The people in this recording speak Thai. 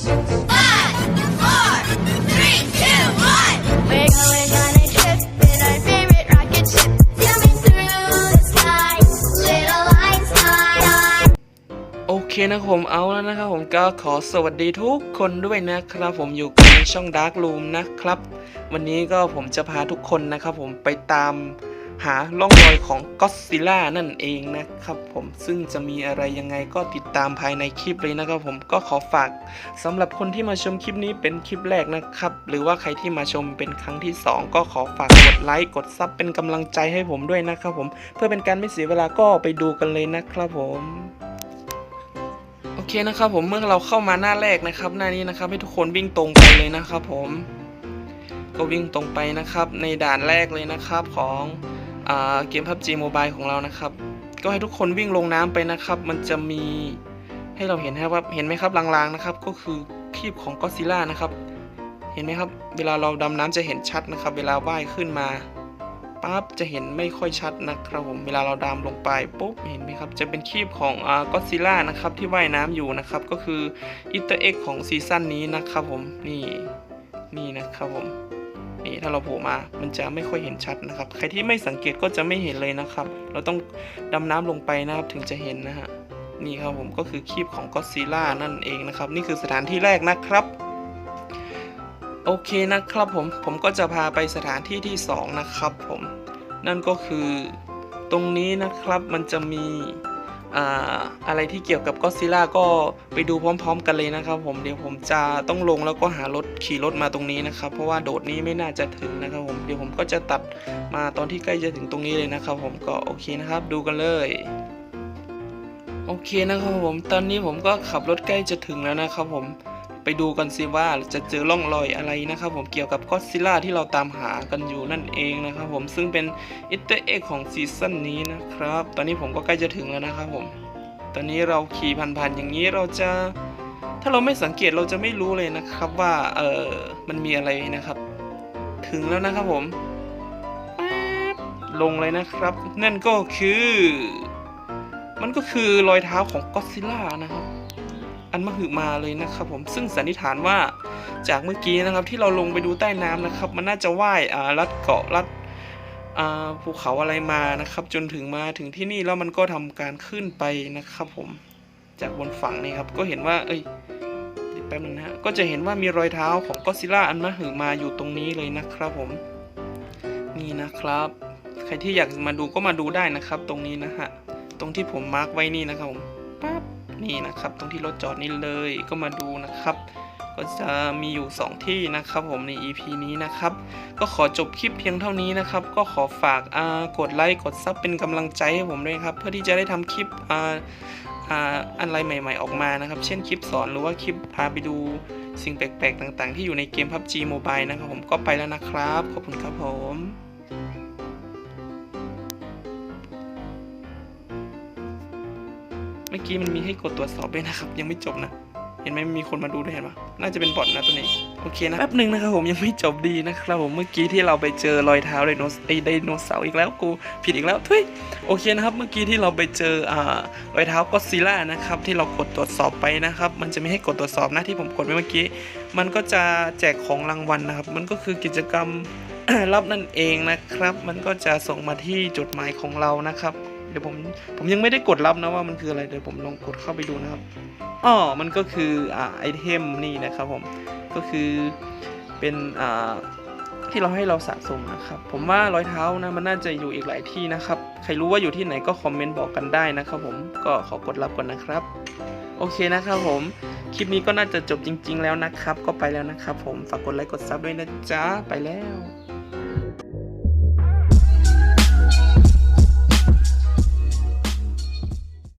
โอเคนะครับผมเอาแล้วนะครับผมก็ขอสวัสดีทุกคนด้วยนะครับผมอยู่ในช่อง Dark Room นะครับ วันนี้ก็ผมจะพาทุกคนนะครับผมไปตาม หาร่องรอยของก็ซิล่านั่นเองนะครับผมซึ่งจะมีอะไรยังไงก็ติดตามภายในคลิปเลยนะครับผมก็ขอฝากสำหรับคนที่มาชมคลิปนี้เป็นคลิปแรกนะครับ หรือว่าใครที่มาชมเป็นครั้งที่สองก็ขอฝากกดไลค์กดซับเป็นกำลังใจให้ผมด้วยนะครับผมเพื่อเป็นการไม่เสียเวลาก็ไปดูกันเลยนะครับผมโอเคนะครับผมเมื่อเราเข้ามาหน้าแรกนะครับหน้านี้นะครับให้ทุกคนวิ่งตรงไปเลยนะครับผมก็วิ่งตรงไปนะครับในด่านแรกเลยนะครับของ เกม PUBG Mobile ของเรานะครับ ก็ให้ทุกคนวิ่งลงน้ำไปนะครับ มันจะมีให้เราเห็นนะครับเห็นไหมครับลางๆนะครับ ก็คือคลิปของก็ซิล่านะครับ เห็นไหมครับ เวลาเราดำน้ำจะเห็นชัดนะครับ เวลาว่ายขึ้นมาปั๊บจะเห็นไม่ค่อยชัดนะครับผมเวลาเราดำลงไปปุ๊บเห็นไหมครับ จะเป็นคลิปของอ่าก็ซิล่านะครับที่ว่ายน้ำอยู่นะครับ ก็คืออิตเตอร์เอ็กของซีซั่นนี้นะครับผมนี่นี่นะครับผม นี่ถ้าเราโผล่มามันจะไม่ค่อยเห็นชัดนะครับ ใครที่ไม่สังเกตก็จะไม่เห็นเลยนะครับ เราต้องดำน้ำลงไปนะครับถึงจะเห็นนะฮะนี่ครับผมก็คือคลิปของก็ซิล่านั่นเองนะครับ นี่คือสถานที่แรกนะครับ โอเคนะครับผมผมก็จะพาไปสถานที่ที่ 2 นะครับผม นั่นก็คือตรงนี้นะครับมันจะมี อะไรที่เกี่ยวกับก็ซิล่าก็ไปดูพร้อม ๆ กันเลยนะครับ ผมเดี๋ยวผมจะต้องลงแล้วก็หารถขี่รถมาตรงนี้นะครับ เพราะว่าโดดนี้ไม่น่าจะถึงนะครับ ผมเดี๋ยวผมก็จะตัดมาตอนที่ใกล้จะถึงตรงนี้เลยนะครับ ผมก็โอเคนะครับ ดูกันเลยโอเคนะครับผมตอนนี้ผมก็ขับรถใกล้จะถึงแล้วนะครับผม ไปดูกันสิว่าจะเจอร่องรอยอะไรนะครับผมเกี่ยวกับก็ซิล่าที่เราตามหากันอยู่นั่นเองนะครับผมซึ่งเป็นอิตเตอร์เอกของซีซั่นนี้นะครับ ตอนนี้ผมก็ใกล้จะถึงแล้วนะครับผม ตอนนี้เราขี่ผ่านๆอย่างนี้เราจะ ถ้าเราไม่สังเกตเราจะไม่รู้เลยนะครับว่าเออมันมีอะไรนะครับ ถึงแล้วนะครับผมลงเลยนะครับ นั่นก็คือ มันก็คือรอยเท้าของก็ซิล่านะครับ อันมหึมาเลยนะครับผมซึ่งสันนิษฐานว่าจากเมื่อกี้นะครับที่เราลงไปดูใต้น้ำนะครับ มันน่าจะว่ายลัดเกาะลัดภูเขาอะไรมานะครับ จนถึงมาถึงที่นี่แล้วมันก็ทำการขึ้นไปนะครับผมจากบนฝั่งนี่ครับก็เห็นว่า เอ้ยแป๊บนึงนะฮะก็จะเห็นว่ามีรอยเท้าของก็ซิลล่าอันมหึมาอยู่ตรงนี้เลยนะครับผม นี่นะครับ ใครที่อยากมาดูก็มาดูได้นะครับ ตรงนี้นะฮะตรงที่ผมมาร์กไว้นี่นะครับผมปั๊บ นี่นะครับ ตรงที่รถจอดนี่เลยก็มาดูนะครับ ก็จะมีอยู่ 2 ที่นะครับผมใน EP นี้นะครับ ก็ขอจบคลิปเพียงเท่านี้นะครับ ก็ขอฝากกดไลค์กดซับเป็นกำลังใจให้ผมด้วยครับ เพื่อที่จะได้ทำคลิปออะไรใหม่ ๆ ออกมานะครับ เช่นคลิปสอนหรือว่าคลิปพาไปดูสิ่งแปลกๆ ต่างๆ ที่อยู่ในเกม PUBG Mobile นะครับผมก็ไปแล้วนะครับ ขอบคุณครับผม เมื่อกี้มันมีให้กดตรวจสอบด้วยนะครับ ยังไม่จบนะ เห็นไหมมีคนมาดูด้วยเห็นปะน่าจะเป็นบอทนะตัวนี้ โอเคนะ แป๊บหนึ่งนะครับผมยังไม่จบดีนะครับผม เมื่อกี้ที่เราไปเจอรอยเท้าไดโนไอไดโนเสาร์อีกแล้วกูผิดอีกแล้วทุยโอเคนะครับ เมื่อกี้ที่เราไปเจออ่ารอยเท้าก็ซิล่านะครับที่เรากดตรวจสอบไปนะครับ มันจะไม่ให้กดตรวจสอบนะที่ผมกดไปเมื่อกี้ มันก็จะแจกของรางวัลนะครับ มันก็คือกิจกรรมรับนั่นเองนะครับ มันก็จะส่งมาที่จดหมายของเรานะครับ เดี๋ยวผมผมยังไม่ได้กดรับนะว่ามันคืออะไรเดี๋ยวผมลองกดเข้าไปดูนะครับอ๋อมันก็คืออ่าไอเทมนี่นะครับผมก็คือเป็นอ่าที่เราให้เราสะสมนะครับ ผมว่ารอยเท้านะมันน่าจะอยู่อีกหลายที่นะครับ ใครรู้ว่าอยู่ที่ไหนก็คอมเมนต์บอกกันได้นะครับผมก็ขอกดรับก่อนนะครับ โอเคนะครับผมคลิปนี้ก็น่าจะจบจริง ๆ แล้วนะครับ ก็ไปแล้วนะครับ ผมฝากกดไลค์กดซับด้วยนะจ๊ะไปแล้ว